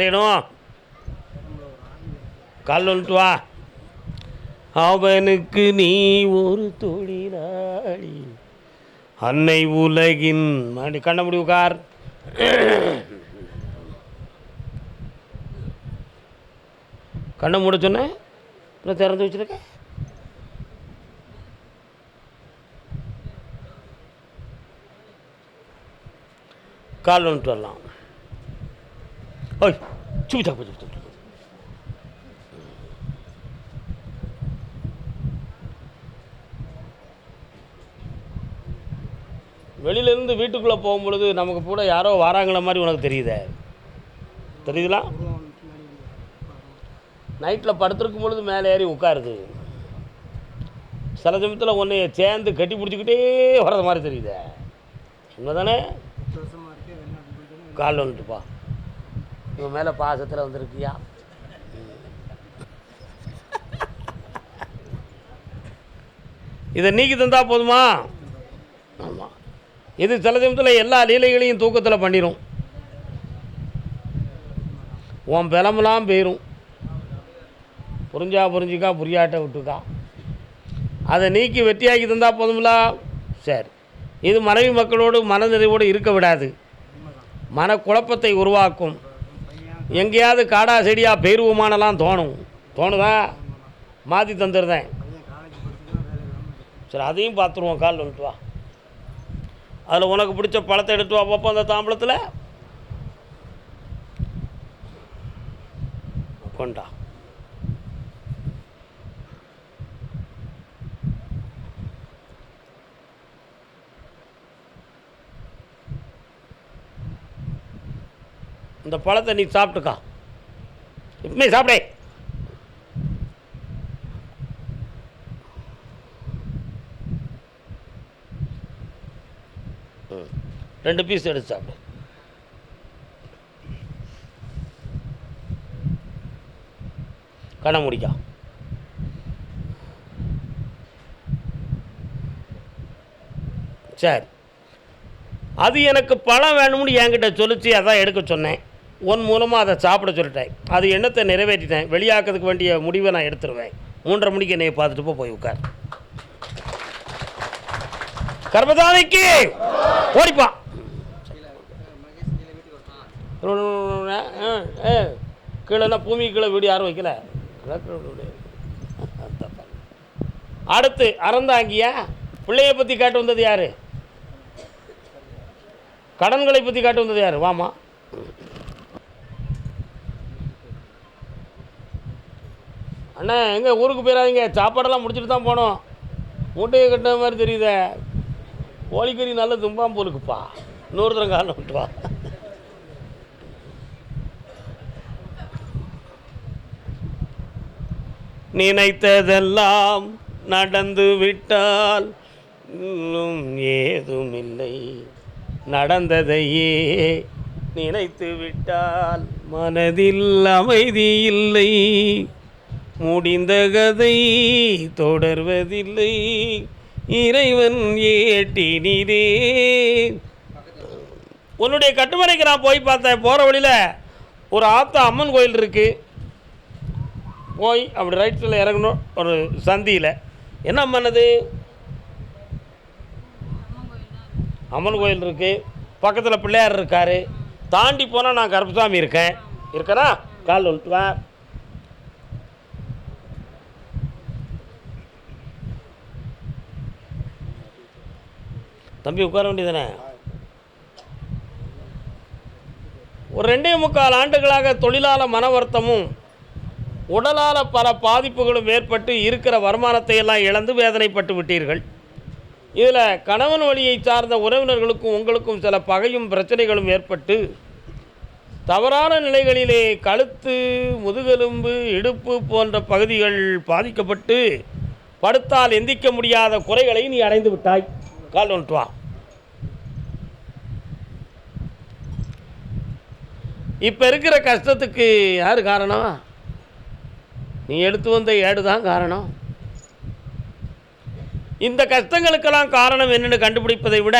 செய்யணும். கால் வந்துட்டு வா. அவனுக்கு நீ ஒரு தொழிலாளி. அன்னை உலகின் மணி கண்ண முடி கார் கண்ணை மூட சொன்னேன் அப்புறம் திறந்து வச்சிருக்க? கால் வந்துட்டு வரலாம். ஓய் சுவி தப்பு தப்பு தப்பு வெளியிலேருந்து வீட்டுக்குள்ளே போகும்பொழுது நமக்கு கூட யாரோ வராங்கள மாதிரி உனக்கு தெரியுதே. தெரியுதுலாம் நைட்டில் படுத்திருக்கும் பொழுது மேலே ஏறி உட்காருது. சில சமயத்தில் உன்னைய சேர்ந்து கட்டி பிடிச்சிக்கிட்டே வர்றது மாதிரி தெரியுதே. உண்மை தானே கால் வந்துட்டுப்பா. இவன் மேலே பாசத்தில் வந்திருக்கியா? இதை நீக்கி தந்தால் போதுமா? ஆமாம் இது சில சமயத்தில் எல்லா லீலைகளையும் தூக்கத்தில் பண்ணிடும் உன் பலமெல்லாம் போயிடும் புரிஞ்சா புரிஞ்சுக்கா புரியாட்ட விட்டுக்கா. அதை நீக்கி வெட்டியாக்கி தந்தால் போதுமில்ல சரி. இது மனைவி மக்களோடு மனநிறைவோடு இருக்க விடாது. மன குழப்பத்தை உருவாக்கும். எங்கேயாவது காடா செடியாக பெயர்வுமானலாம் தோணும். தோணுதா? மாற்றி தந்துடுறேன். சரி அதையும் பார்த்துருவோம் கால் வந்துட்டு வா. அதில் உனக்கு பிடிச்ச பழத்தை எடுத்து வா பார்ப்போம் அந்த தாம்பளத்தில் கொண்டா. இந்த பழத்தை நீ சாப்பிட்டுக்கா. இப்பமே சாப்பிடே. ம். ரெண்டு பீஸ் எடுத்து சாப்பிடு. கண்ணை முடிக்கா. சரி. அது எனக்கு பழம் வேணும்னு என்கிட்ட சொல்லிச்சு அதான் எடுக்க சொன்னேன். உன் மூலமாக அதை சாப்பிட சொல்லிட்டேன். அது எண்ணத்தை நிறைவேற்றிட்டேன். வெளியாக்கிறதுக்கு வேண்டிய முடிவை நான் எடுத்துருவேன். மூன்றரை மணிக்கு என்னையை பார்த்துட்டு போ, போய் உட்கார். கர்மதானிக்கு ஓடிப்பான் கீழே பூமி கீழே வீடு யாரும் வைக்கல? அடுத்து அறந்தாங்கியா பிள்ளைய பற்றி காட்டு வந்தது யாரு? கடன்களை பற்றி காட்டு வந்தது யார்? வாமா அண்ணா எங்கே ஊருக்கு போயிடாதீங்க சாப்பாடெல்லாம் முடிச்சுட்டு தான் போனோம். மூட்டையை கட்டின மாதிரி தெரியுதே. கோழிக்கறி நல்ல தும்பாம் போலுக்குப்பா இன்னொருத்தரம் காலம் விட்டு நினைத்ததெல்லாம் நடந்து விட்டால் இன்னும் ஏதுமில்லை. நடந்ததையே நினைத்து விட்டால் மனதில் அமைதி இல்லை. முடிந்த கதை தொடர்வதில்லை. இறைவன் ஏட்டினிரே உன்னுடைய கட்டுமனைக்கு நான் போய் பார்த்தேன். போகிற வழியில் ஒரு ஆத்தா அம்மன் கோயில் இருக்குது போய் அப்படி ரைட்டில் இறங்கணும். ஒரு சந்தியில். என்ன அம்மன் அது? அம்மன் கோயில் இருக்குது பக்கத்தில் பிள்ளையார் இருக்கார். தாண்டி போனால் நான் கருப்பசாமி இருக்கேன். இருக்கனா? கால் வந்துட்டு தம்பி உட்கார வேண்டியதானே ஒரு ரெண்டே முக்கால் ஆண்டுகளாக தொழிலாள மன வருத்தமும் உடலால் பல பாதிப்புகளும் ஏற்பட்டு இருக்கிற வருமானத்தை எல்லாம் இழந்து வேதனைப்பட்டு விட்டீர்கள். இதில் கணவன் வழியை சார்ந்த உறவினர்களுக்கும் உங்களுக்கும் சில பகையும் பிரச்சனைகளும் ஏற்பட்டு தவறான நிலைகளிலே கழுத்து முதுகெலும்பு இடுப்பு போன்ற பகுதிகள் பாதிக்கப்பட்டு படுத்தால் எந்திக்க முடியாத குறைகளை நீ அடைந்து விட்டாய். கால் வா இப்போ இருக்கிற கஷ்டத்துக்கு யார் காரணம்? நீ எடுத்து வந்த ஏடு தான் காரணம். இந்த கஷ்டங்களுக்கெல்லாம் காரணம் என்னென்னு கண்டுபிடிப்பதை விட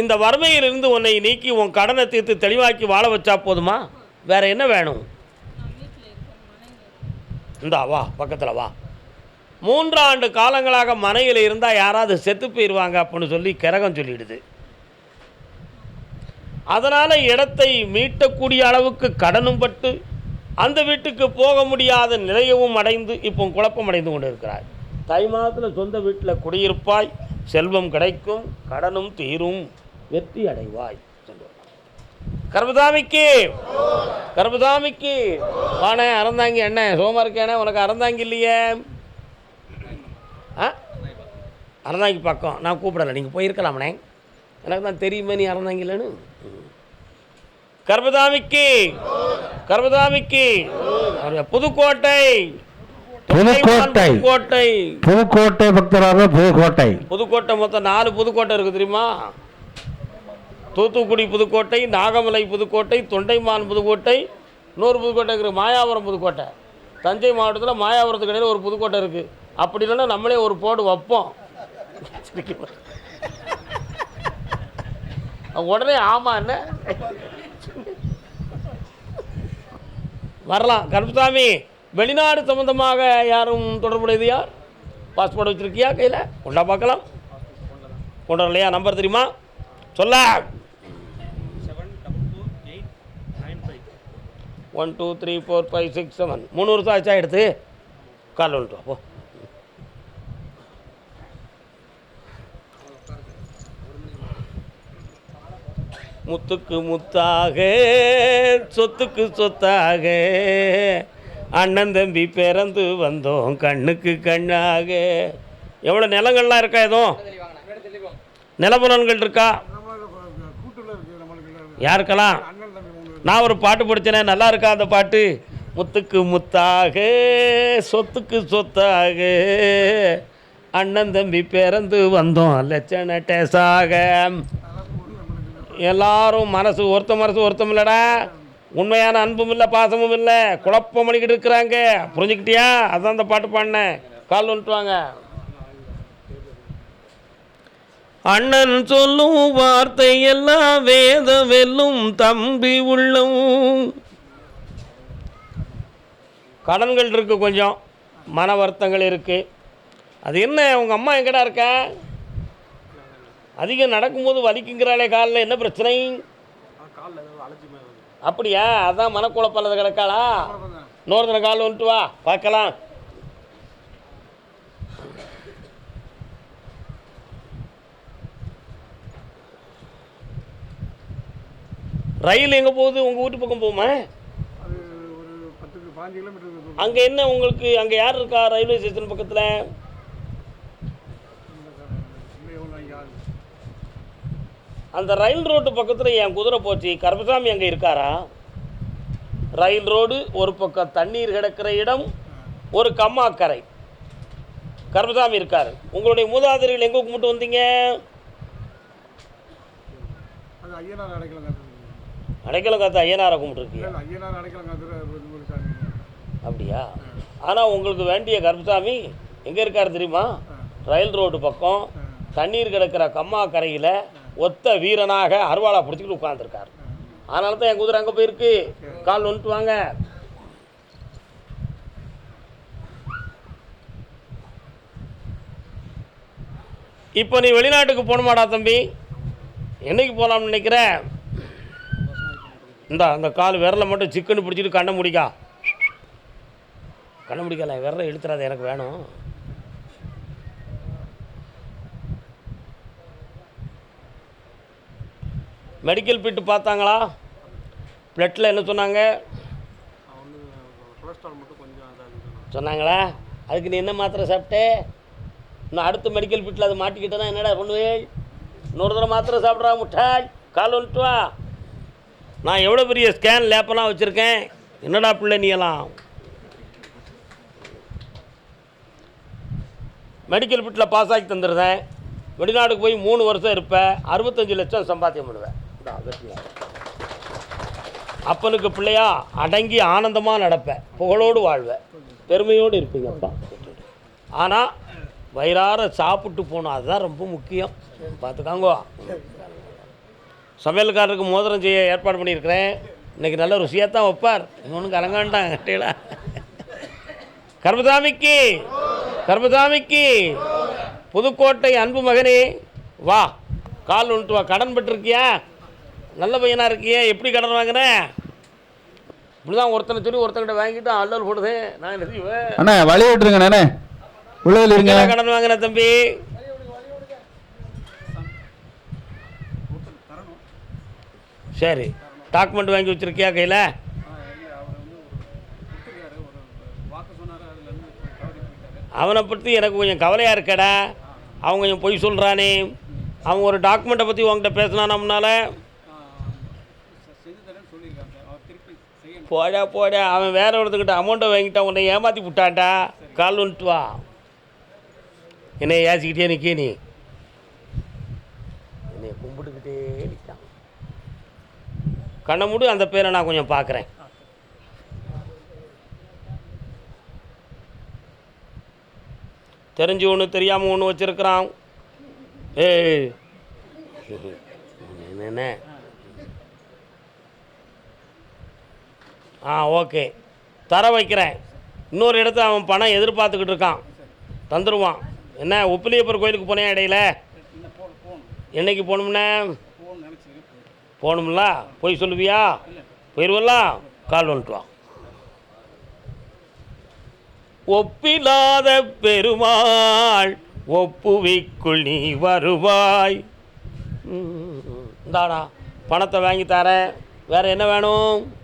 இந்த வறுமையிலிருந்து உன்னை நீக்கி உன் கடனை தீர்த்து தெளிவாக்கி வாழ வச்சா போதுமா? வேற என்ன வேணும்? இந்தா வா பக்கத்தில் வா. மூன்றாண்டு காலங்களாக மனையில் இருந்தால் யாராவது செத்து போயிடுவாங்க அப்படின்னு சொல்லி கிரகம் சொல்லிடுது. அதனால் இடத்தை மீட்டக்கூடிய அளவுக்கு கடனும் பட்டு அந்த வீட்டுக்கு போக முடியாத நிலையவும் அடைந்து இப்போ குழப்பம் அடைந்து கொண்டு இருக்கிறார் தை மாதத்தில் சொந்த வீட்டில் குடியிருப்பாய் செல்வம் கிடைக்கும் கடனும் தீரும் வெற்றி அடைவாய் கர்பதாமிக்கு கர்பதாமிக்கு கர்மதாமிக்கு வாணே அறந்தாங்க என்ன சோமா இருக்கேனே உனக்கு அறந்தாங்க இல்லையே? ஆ? அறந்தாங்கி பக்கம். நான் கூப்பிடலை. நீங்கள் போயிருக்கலாமண்ணே எனக்கு தான் தெரியுமே நீ அறந்தாங்க இல்லைன்னு. கர்மதாமிக்கு கர்மதாமிக்கு புதுக்கோட்டை புதுக்கோட்டை. புதுக்கோட்டை. புதுக்கோட்டை பக்தராக புதுக்கோட்டை. புதுக்கோட்டை மொத்தம் நாலு புதுக்கோட்டை இருக்குது தெரியுமா? தூத்துக்குடி புதுக்கோட்டை நாகமலை புதுக்கோட்டை தொண்டைமான் புதுக்கோட்டை இன்னொரு புதுக்கோட்டை இருக்குது மாயாவரம் புதுக்கோட்டை. தஞ்சை மாவட்டத்தில் மாயாவரத்துக்கு இடையில ஒரு புதுக்கோட்டை இருக்குது அப்படி இல்லைன்னா நம்மளே ஒரு போடு வைப்போம். உடனே ஆமா என்ன? வரலாம். கருப்புசாமி வெளிநாடு சம்பந்தமாக யாரும் தொடர்புடையது யார்? பாஸ்போர்ட் வச்சுருக்கியா கையில்? கொண்டா பார்க்கலாம். கொண்டு வரலையா? நம்பர் தெரியுமா? சொல்ல. One two three four five six seven மூணு வருஷம் ஆச்சா எடுத்து கால் வந்துட்டு வா, போ முத்துக்கு முத்தாக சொத்துக்கு சொத்தாக. அண்ணன் தம்பி பிறந்து வந்தோம் கண்ணுக்கு கண்ணாக. எவ்வளோ நிலங்கள்லாம் இருக்கா எதுவும் நிலபுலன்கள் இருக்கா? யாருக்கெல்லாம்? நான் ஒரு பாட்டு படித்தேனே நல்லா இருக்கா அந்த பாட்டு? முத்துக்கு முத்தாக சொத்துக்கு சொத்தாக. அண்ணன் தம்பி பிறந்து வந்தோம் லட்சண டேசாக. எல்லாரும் மனசு ஒருத்த மனசு ஒருத்தம் இல்லடா. உண்மையான அன்பும் இல்லை பாசமும் இல்லை. குழப்பம் பண்ணிக்கிட்டு இருக்கிறாங்க. புரிஞ்சுக்கிட்டியா? அதான் அந்த பாட்டு பாடினேன். கால் வந்துட்டு வாங்க. அண்ணன் சொல்லும் வார்த்தை எல்லாம் வேத வெல்லும் தம்பி உள்ளம். கடன்கள் இருக்கு கொஞ்சம். மன வருத்தங்கள் இருக்கு. அது என்ன உங்கள் அம்மா எங்கடா இருக்க? அதிகம் நடக்கும்போது வலிக்குங்கிறாளே காலில் என்ன பிரச்சனை? அப்படியா? அதான் மனக்குழப்பம் கிடக்காளா? இன்னொரு தின கால் வந்துட்டு வா பார்க்கலாம். ரயில் எங்கே போகுது? உங்கள் வீட்டு பக்கம் போகுமா? அங்கே என்ன உங்களுக்கு அங்கே யார் இருக்கா ரயில்வே ஸ்டேஷன் பக்கத்தில் இல்லை எவ்வளோ ஐயா அந்த ரயில் ரோட்டு பக்கத்தில் என் குதிரை போச்சு. கருப்பசாமி அங்கே இருக்காரா? ரயில் ரோடு ஒரு பக்கம் தண்ணீர் கிடக்கிற இடம் ஒரு கம்மாக்கரை. கருப்பசாமி இருக்கார். உங்களுடைய மூதாதையர்கள் எங்கே கும்பிட்டு வந்தீங்க? அது ஐயனார் கும்பிட்டுருக்கீங்க. அப்படியா? ஆனால் உங்களுக்கு வேண்டிய கருப்பசாமி எங்கே இருக்கார் தெரியுமா? ரயில் ரோடு பக்கம் தண்ணீர் கிடக்கிற கம்மா கரையில் ஒத்த வீரனாக அருவாளா பிடிச்சிக்கிட்டு உட்காந்துருக்கார் அதனால தான் என் குதிரை அங்கே போயிருக்கு. கால் வந்துட்டு வாங்க. இப்போ நீ வெளிநாட்டுக்கு போகணுமாடா தம்பி? என்னைக்கு போகலாம்னு நினைக்கிற? இந்தா அந்த கால் விரலை மட்டும் சிக்கன் பிடிச்சிட்டு கண்ணை முடிக்கா. கண்ணை முடிக்கல விரலை இழுத்துறாது எனக்கு வேணும். மெடிக்கல் பிட்டு பார்த்தாங்களா? பிளட்டில் என்ன சொன்னாங்க? சொன்னாங்களா? அதுக்கு நீ என்ன மாத்திரை சாப்பிட்டே? இன்னும் அடுத்த மெடிக்கல் பிட்டில் அதை மாட்டிக்கிட்டேன்னா என்னடா பண்ணுவேன் இன்னொரு தடவை மாத்திரை சாப்பிட்றா முட்டாள். கால் வந்துட்டு வா. நான் எவ்வளோ பெரிய ஸ்கேன் லேப்பெல்லாம் வச்சுருக்கேன். என்னடா பிள்ளை நீ எல்லாம்? மெடிக்கல் பிட்டில் பாஸ் ஆகி தந்துடுறேன் வெளிநாடுக்கு போய் மூணு வருஷம் இருப்பேன். அறுபத்தஞ்சு லட்சம் சம்பாத்தியம் பண்ணுவேன். அப்பனுக்கு பிள்ளையா அடங்கி ஆனந்தமாக நடப்பேன் புகழோடு வாழ்வேன் பெருமையோடு இருப்பீங்க அப்பா ஆனால் வயிறார சாப்பிட்டு போகணும் அதுதான் ரொம்ப முக்கியம். பார்த்துக்காங்கோ. சமையல்காரருக்கு மோதிரம் செய்ய ஏற்பாடு பண்ணியிருக்கிறேன். இன்னைக்கு நல்ல ருசியாக தான் வைப்பார். இன்னொன்று கலங்காண்டான் கட்டையில கர்மதாமிக்கு கர்மதாமிக்கு புதுக்கோட்டை அன்பு மகனே வா. கால் வந்துட்டு வா. கடன் பெற்றிருக்கியா? நல்ல பையனாக இருக்கியே எப்படி கடன் வாங்கின? இப்படிதான் ஒருத்தனை சொல்லி ஒருத்தங்கிட்ட வாங்கிட்டு அல்லல் போடுதே. நான் என்ன செய்வேன் அண்ணா வழி விட்டுருங்க அண்ணே. உள்ளதில் இருங்க. கடன் வாங்கின தம்பி? சரி டாக்குமெண்ட் வாங்கி வச்சிருக்கியா கையில்? அவனை பற்றி எனக்கு கொஞ்சம் கவலையாக இருக்கடா. அவன் கொஞ்சம் பொய் சொல்கிறானே அவன் ஒரு டாக்குமெண்ட்டை பற்றி உங்ககிட்ட பேசினானம்னால ஆ, போடா போடா. அவன் வேற ஒருத்தக்கிட்ட அமௌண்ட்டை வாங்கிட்டான். உன்னை ஏமாற்றி விட்டான்டா. கால் வந்துட்டு வா. என்னை ஏசிக்கிட்டே நிற்க நீ. என்னை கும்பிட்டுக்கிட்டே நிற்கான் கண்ணை மூடு அந்த பேரை நான் கொஞ்சம் பார்க்குறேன். தெரிஞ்சு ஒன்று தெரியாமல் ஒன்று வச்சுருக்கிறான். ஏய். என்ன ஆ ஓகே. தர வைக்கிறேன். இன்னொரு இடத்துல அவன் பணம் எதிர்பார்த்துக்கிட்டு இருக்கான். தந்துடுவான் என்ன உப்பிலியப்பர் கோயிலுக்கு போனேன் இடையில? என்னைக்கு போகணும்னே? போகணும்ல? போய் சொல்லுவியா? போயிடுவல்ல கால் வந்துட்டு வா. ஒப்பிலாத பெருமாள் ஒப்புவிக்குள் நீ வருவாய். இந்தாடா பணத்தை வாங்கி தரேன். வேறு என்ன வேணும்?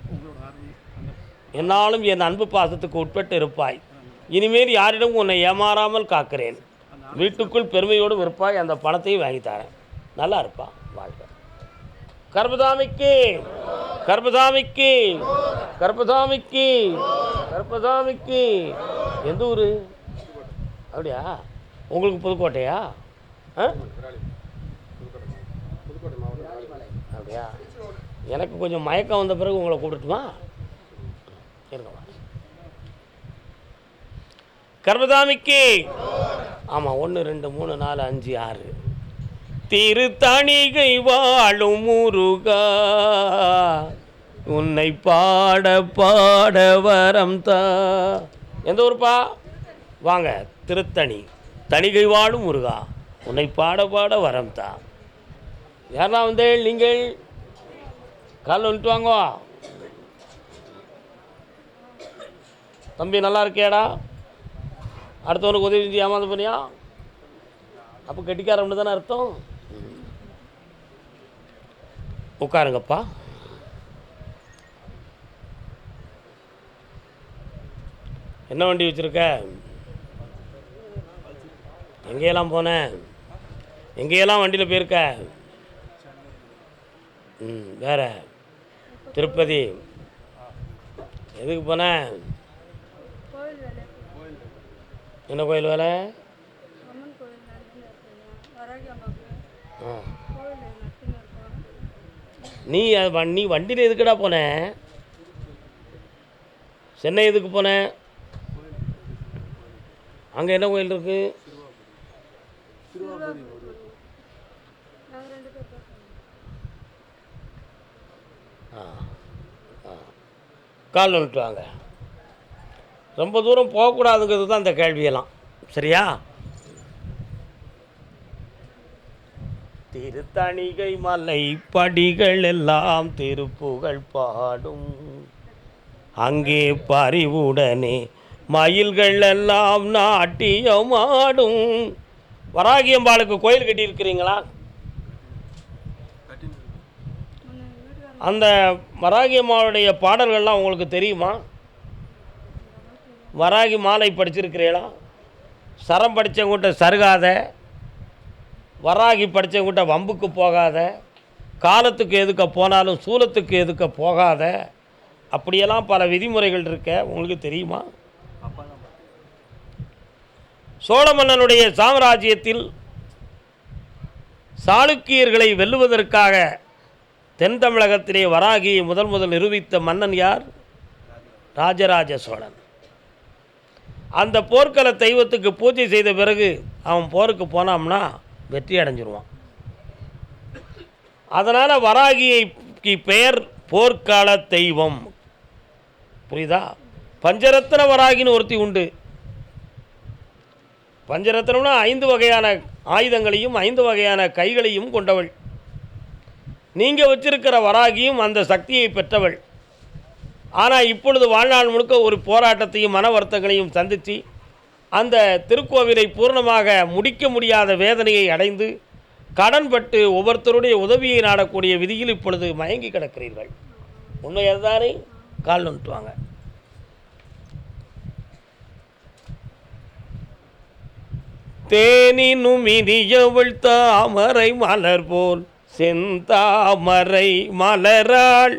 என்னாலும் என் அன்பு பாசத்துக்கு உட்பட்டு இருப்பாய். இனிமேல் யாரிடம் உன்னை ஏமாறாமல் காக்கிறேன். வீட்டுக்குள் பெருமையோடு இருப்பாய் அந்த பணத்தையும் வாங்கி தரேன். நல்லா இருப்பான் வாழ்க. கர்பதாமிக்கு கர்பதாமிக்கு கர்பதாமிக்கு கர்பதாமிக்கு எந்த ஊர்? அப்படியா? உங்களுக்கு புதுக்கோட்டையா? ஆ? அப்படியா? எனக்கு கொஞ்சம் மயக்கம் வந்த பிறகு உங்களை கூப்பிட்டுமா இருங்க கர்மதாமிக்கு. ஆமாம் ஒன்று ரெண்டு மூணு நாலு அஞ்சு ஆறு. திருத்தணிகை வாழும் முருகா உன்னை பாட பாட வரம் தா. எந்த ஊருப்பா? வாங்க திருத்தணி. தணிகை வாழும் முருகா உன்னை பாட பாட வரம் தா. யாரா வந்தேள்? நீங்கள்? கால் வந்துட்டு வாங்குவா தம்பி நல்லா இருக்கியாடா அடுத்தவனுக்கு உதவி செஞ்சு ஏமாந்து போனியா? அப்போ கெட்டிக்காரம்னு தானே அர்த்தம். உட்காருங்கப்பா. என்ன வண்டி வச்சுருக்க? எங்கேயெல்லாம் போனேன் எங்கேயெல்லாம் வண்டியில் போயிருக்க? ம் வேற. திருப்பதி. எதுக்கு போனேன் என்ன கோயில் வேலை? ஆ. நீ நீ வண்டியில் எதுக்குடா போன? சென்னை எதுக்கு போன? அங்கே என்ன கோயில் இருக்கு? கால் வந்துட்டு வாங்க. ரொம்ப தூரம் போகக்கூடாதுங்கிறது தான் இந்த கேள்வியெல்லாம். சரியா? திருத்தணிகை மலை படிகள் எல்லாம் திருப்புகழ் பாடும். அங்கே பறிவுடனே மயில்கள் எல்லாம் நாட்டியமாடும் வராகியம்பாளுக்கு கோயில் கட்டியிருக்கிறீங்களா? அந்த வராகியம்மாளுடைய பாடல்கள்லாம் உங்களுக்கு தெரியுமா? வராகி மாலை படிச்சிருக்கிறீங்களா சரம் படித்தவங்கிட்ட சருகாத வராகி படித்தவங்கிட்ட வம்புக்கு போகாத காலத்துக்கு எதுக்க போனாலும் சூலத்துக்கு எதுக்க போகாத அப்படியெல்லாம் பல விதிமுறைகள் இருக்க உங்களுக்கு தெரியுமா? சோழ மன்னனுடைய சாம்ராஜ்யத்தில் சாளுக்கியர்களை வெல்லுவதற்காக தென் தமிழகத்திலே வராகியை முதல் முதல் நிரூபித்த மன்னன் யார்? ராஜராஜ சோழன். அந்த போர்க்கள தெய்வத்துக்கு பூஜை செய்த பிறகு அவன் போருக்கு போனான்னா வெற்றி அடைஞ்சிருவான். அதனால் வராகியைக்கு பெயர் போர்க்கால தெய்வம். புரியுதா? பஞ்சரத்ன வராகின்னு ஒருத்தி உண்டு. பஞ்சரத்னம்னா ஐந்து வகையான ஆயுதங்களையும் ஐந்து வகையான கைகளையும் கொண்டவள். நீங்கள் வச்சிருக்கிற வராகியும் அந்த சக்தியை பெற்றவள். ஆனால் இப்பொழுது வாழ்நாள் முழுக்க ஒரு போராட்டத்தையும் மன வருத்தங்களையும் சந்தித்து அந்த திருக்கோவிலை பூர்ணமாக முடிக்க முடியாத வேதனையை அடைந்து கடன்பட்டு ஒவ்வொருத்தருடைய உதவியை நாடக்கூடிய விதியில் இப்பொழுது மயங்கி கிடக்கிறீர்கள். உண்மை தானே கால் நுட்டுவாங்க தேனினும் இனியவள் தாமரை மலர் போல் செந்தாமரை மலராள்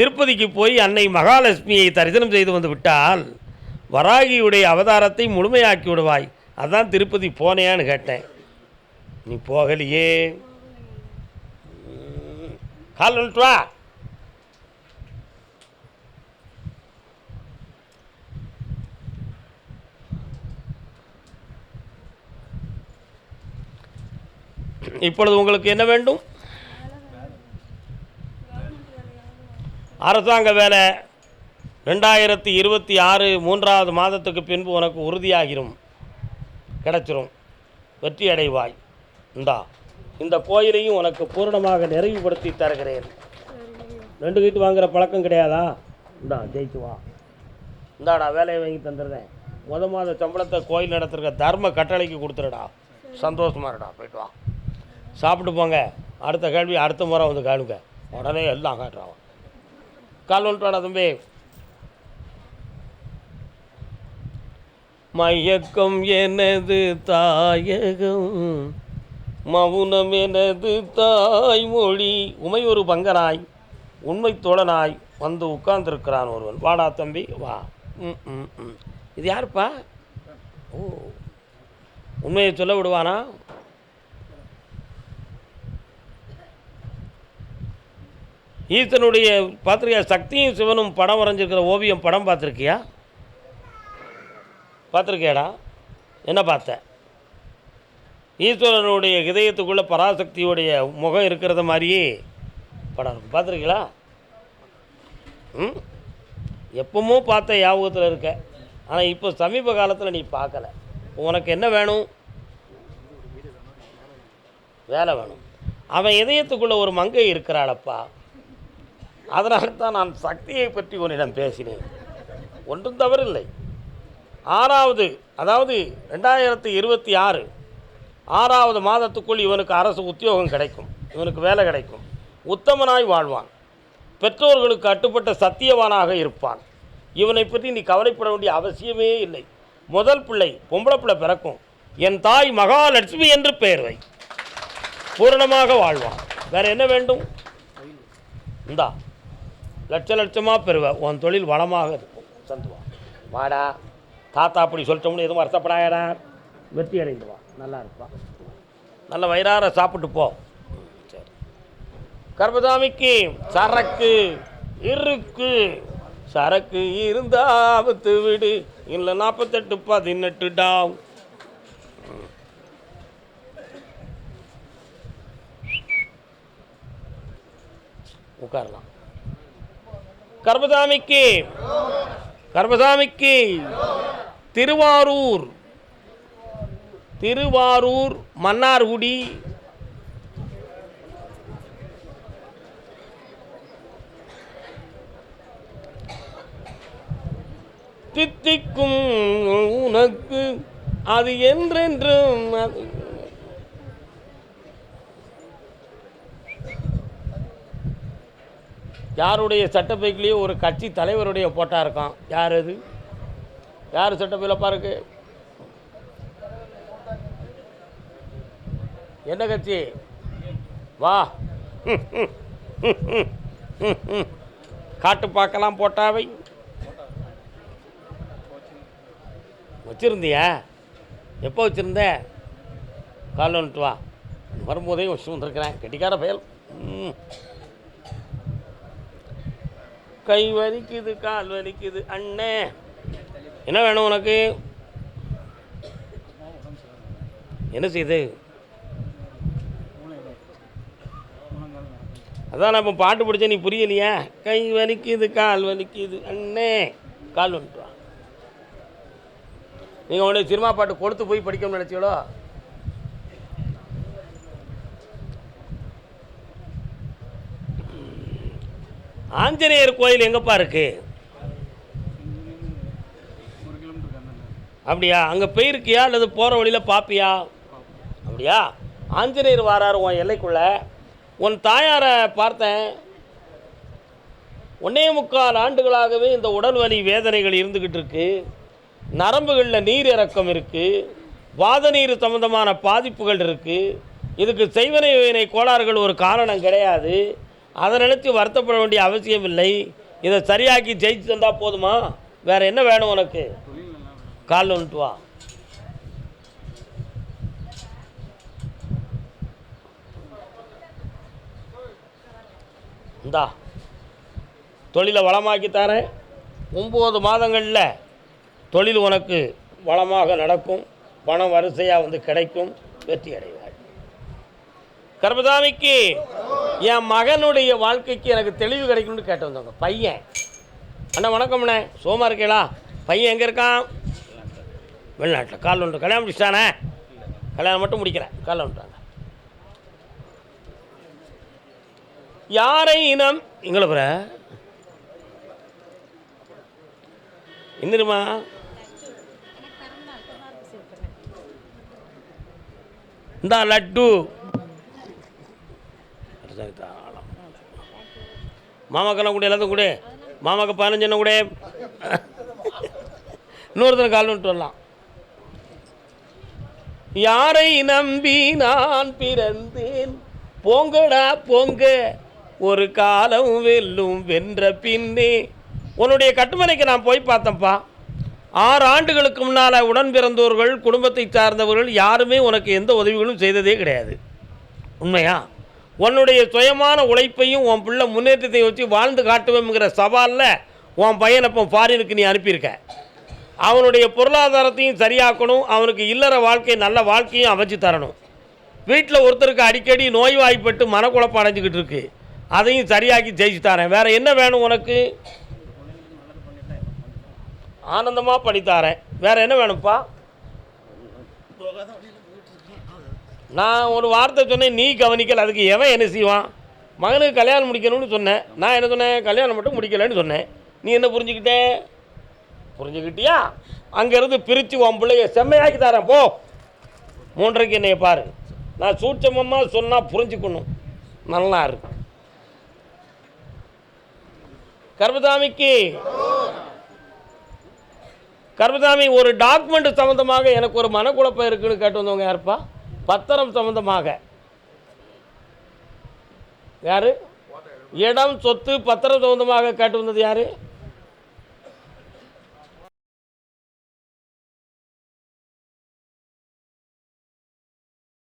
திருப்பதிக்கு போய் அன்னை மகாலட்சுமியை தரிசனம் செய்து வந்து விட்டால் வராகியுடைய அவதாரத்தை முழுமையாக்கி விடுவாய். அதான் திருப்பதி போனேன்னு கேட்டேன். நீ போகலையே. கால் வந்துட்டு வா. இப்பொழுது உங்களுக்கு என்ன வேண்டும்? அரசாங்க வேலை ரெண்டாயிரத்தி இருபத்தி ஆறு மூன்றாவது மாதத்துக்கு பின்பு உனக்கு உறுதியாகிரும். கிடச்சிரும். வெற்றி அடைவாய். இந்தா இந்த கோயிலையும் உனக்கு பூரணமாக நிறைவுபடுத்தி தருகிறேன். ரெண்டு வீட்டு வாங்குகிற பழக்கம் கிடையாதா? இந்தா ஜெயிச்சு வா. இந்தாடா வேலையை வாங்கி தந்துடுறேன். முத மாத சம்பளத்தை கோயில் நடத்துகிற தர்ம கட்டளைக்கு கொடுத்துருடா சந்தோஷமா இருடா போயிட்டு வா. சாப்பிட்டு போங்க. அடுத்த கேள்வி அடுத்த முறை வந்து கேளுங்க. உடனே எல்லாம் காட்டுறான். கால் வந்துட்டு தம்பே. மயக்கம் எனது தாயகம் மௌனம் எனது தாய்மொழி. உமை ஒரு பங்கனாய் உண்மை தோழனாய் வந்து உட்கார்ந்துருக்கிறான் ஒருவன். வாடா தம்பி வா. ம் ம் ம். இது யாருப்பா? ஓ. உண்மையை சொல்ல விடுவானா? ஈசனுடைய பார்த்துருக்கியா சக்தியும் சிவனும் படம் வரைஞ்சிருக்கிற ஓவியம் படம் பார்த்துருக்கியா? பார்த்துருக்கியாடா? என்ன பார்த்த? ஈஸ்வரனுடைய இதயத்துக்குள்ளே பராசக்தியுடைய முகம் இருக்கிறத மாதிரியே படம் இருக்கும் பார்த்துருக்கீங்களா? ம்? எப்பவுமோ பார்த்த யாபகத்தில் இருக்க. ஆனால் இப்போ சமீப காலத்தில் நீ பார்க்கல. உனக்கு என்ன வேணும்? வேலை வேணும். அவன் இதயத்துக்குள்ளே ஒரு மங்கை இருக்கிறாளப்பா. அதனால்தான் நான் சக்தியை பற்றி உன்னிடம் பேசினேன். ஒன்றும் தவறில்லை. ஆறாவது அதாவது ரெண்டாயிரத்தி இருபத்தி ஆறு ஆறாவது மாதத்துக்குள் இவனுக்கு அரசு உத்தியோகம் கிடைக்கும். இவனுக்கு வேலை கிடைக்கும். உத்தமனாய் வாழ்வான். பெற்றோர்களுக்கு கட்டுப்பட்ட சத்தியவானாக இருப்பான். இவனை பற்றி நீ கவலைப்பட வேண்டிய அவசியமே இல்லை. முதல் பிள்ளை பொம்பளை பிள்ளை பிறக்கும். என் தாய் மகாலட்சுமி என்று பெயர் வை. பூரணமாக வாழ்வான். வேற என்ன வேண்டும்? இந்தா. லட்ச லட்சமாக பெறுவேன் உன் தொழில் வளமாக இருக்கும். சந்துவா. வாடா. தாத்தா அப்படி சொல்லிட்டோம்னு எதுவும் வருத்தப்படாயடா வெற்றி அடைந்து நல்லா இருப்பான் நல்ல வயிறார சாப்பிட்டு போ. சரி. கர்பதாமிக்கு சரக்கு இருக்கு. சரக்கு இருந்தா ஆபத்து விடு. இல்லை நாற்பத்தெட்டு பதினெட்டு டாவ். உட்காரலாம். கர்மசாமிக்கு. கர்மசாமிக்கு. திருவாரூர். திருவாரூர் மன்னார்குடி. தித்திக்கும் உனக்கு அது என்றென்றும் அது யாருடைய சட்டப்பைக்கிலேயே ஒரு கட்சி தலைவருடைய போட்டா இருக்கான். யார் அது? யார் சட்டப்பையில் பாருக்கு? என்ன கட்சி? வா. காட்டு பார்க்கலாம் போட்டாவை. வச்சிருந்தியா? எப்போ வச்சுருந்த? கால் வந்துட்டு வா. வரும்போதே வச்சு வந்துருக்கிறேன். கெட்டிக்கார பயல். ம். கை வலிக்குது கால் வலிக்குது. அண்ணே என்ன வேணும் உனக்கு? என்ன செய்யுது அதான் நான் இப்போ பாட்டு பிடிச்ச நீ புரியலையா? கை வலிக்குது கால் வலிக்குது. அண்ணே கால் வந்துட்டு வா நீங்கள் உடனே சினிமா பாட்டு கொடுத்து போய் படிக்கணும்னு நினச்சீங்களோ? ஆஞ்சநேயர் கோயில் எங்கேப்பா இருக்கு? அப்படியா? அங்கே போயிருக்கியா? அல்லது போகிற வழியில் பார்ப்பியா அப்படியா? ஆஞ்சநேயர் வாராரு உன் எல்லைக்குள்ள. உன் தாயாரை பார்த்தேன். ஒன்னே முக்கால் ஆண்டுகளாகவே இந்த உடல் வலி வேதனைகள் இருந்துக்கிட்டு இருக்கு. நரம்புகளில் நீர் இறக்கம் இருக்குது வாத நீர் சம்பந்தமான பாதிப்புகள் இருக்குது இதுக்கு செய்வனை கோளாறுகள் ஒரு காரணம் கிடையாது. அதை நினச்சி வருத்தப்பட வேண்டிய அவசியம் இல்லை. இதை சரியாக்கி ஜெயிச்சு தந்தால் போதுமா? வேறு என்ன வேணும் உனக்கு? கால் காலில் வந்துட்டு வா. இந்தா. தொழிலை வளமாக்கி தரேன். ஒம்பது மாதங்களில் தொழில் உனக்கு வளமாக நடக்கும். பணம் வரிசையாக வந்து கிடைக்கும். வெற்றி அடைவாய். கர்மதாமிக்கு என் மகனுடைய வாழ்க்கைக்கு எனக்கு தெளிவு கிடைக்கும்னு கேட்டு வந்தவங்க. பையன். அண்ணா வணக்கம்ண்ணே. சோமா இருக்கீங்களா? பையன் எங்கே இருக்கான்? வெளிநாட்டில். கால் ஒன்று. கல்யாணம் முடிச்சிட்டானே? கல்யாணம் மட்டும் முடிக்கிறேன். கால் வந்துட்டாங்க யாரை இனம்? எங்களை பிற என்னமா இந்த லட்டு. மாமாக்கெல்லாம் கூட எல்லாத்தையும் கூட. மாமாக்கு பதினஞ்சு கூட. இன்னொருத்தனை கால்னுட்டு வரலாம். யாரை நம்பி நான் பிறந்தேன்? போங்கடா போங்க. ஒரு காலம் வெல்லும் வென்ற பின்னே. உன்னுடைய கட்டுமனைக்கு நான் போய் பார்த்தேன்ப்பா. ஆறு ஆண்டுகளுக்கு முன்னால் உடன் பிறந்தவர்கள் குடும்பத்தை சார்ந்தவர்கள் யாருமே உனக்கு எந்த உதவிகளும் செய்ததே கிடையாது. உண்மையா? உன்னுடைய சுயமான உழைப்பையும் உன் பிள்ளை முன்னேற்றத்தை வச்சு வாழ்ந்து காட்டுவேங்கிற சவாலில் உன் பையனை இப்போ ஃபாரினுக்கு நீ அனுப்பியிருக்க. அவனுடைய பொருளாதாரத்தையும் சரியாக்கணும் அவனுக்கு இல்லற வாழ்க்கை நல்ல வாழ்க்கையும் அமைச்சு தரணும். வீட்டில் ஒருத்தருக்கு அடிக்கடி நோய்வாய்ப்பட்டு மனக்குழப்பம் அடைஞ்சிக்கிட்டு இருக்கு. அதையும் சரியாக்கி ஜெயிச்சு தரேன். வேறு என்ன வேணும் உனக்கு? ஆனந்தமாக பண்ணித்தாரேன் வேறு என்ன வேணும்ப்பா? நான் ஒரு வார்த்தை சொன்னேன் நீ கவனிக்கல அதுக்கு எவன் என்ன செய்வான்? மகனுக்கு கல்யாணம் முடிக்கணும்னு சொன்னேன். நான் என்ன சொன்னேன்? கல்யாணம் மட்டும் முடிக்கலைன்னு சொன்னேன். நீ என்ன புரிஞ்சுக்கிட்டே? புரிஞ்சுக்கிட்டியா? அங்கேருந்து பிரித்து உன் பிள்ளைய செம்மையாக்கி தரேன் போ. மூன்றரைக்கு என்னைய பாரு. நான் சூட்சமமாக சொன்னால் புரிஞ்சுக்கணும். நல்லா இருக்கு. கர்பதாமிக்கு கர்பதாமி ஒரு டாக்குமெண்ட் சம்மந்தமாக எனக்கு ஒரு மனக்குழப்பம் இருக்குன்னு கேட்டு வந்தவங்க யாருப்பா? பத்திரம் சம்மந்தமாக யாரு? இடம் சொத்து பத்திரம் சம்மந்தமாக கேட்டு வந்தது யாரு?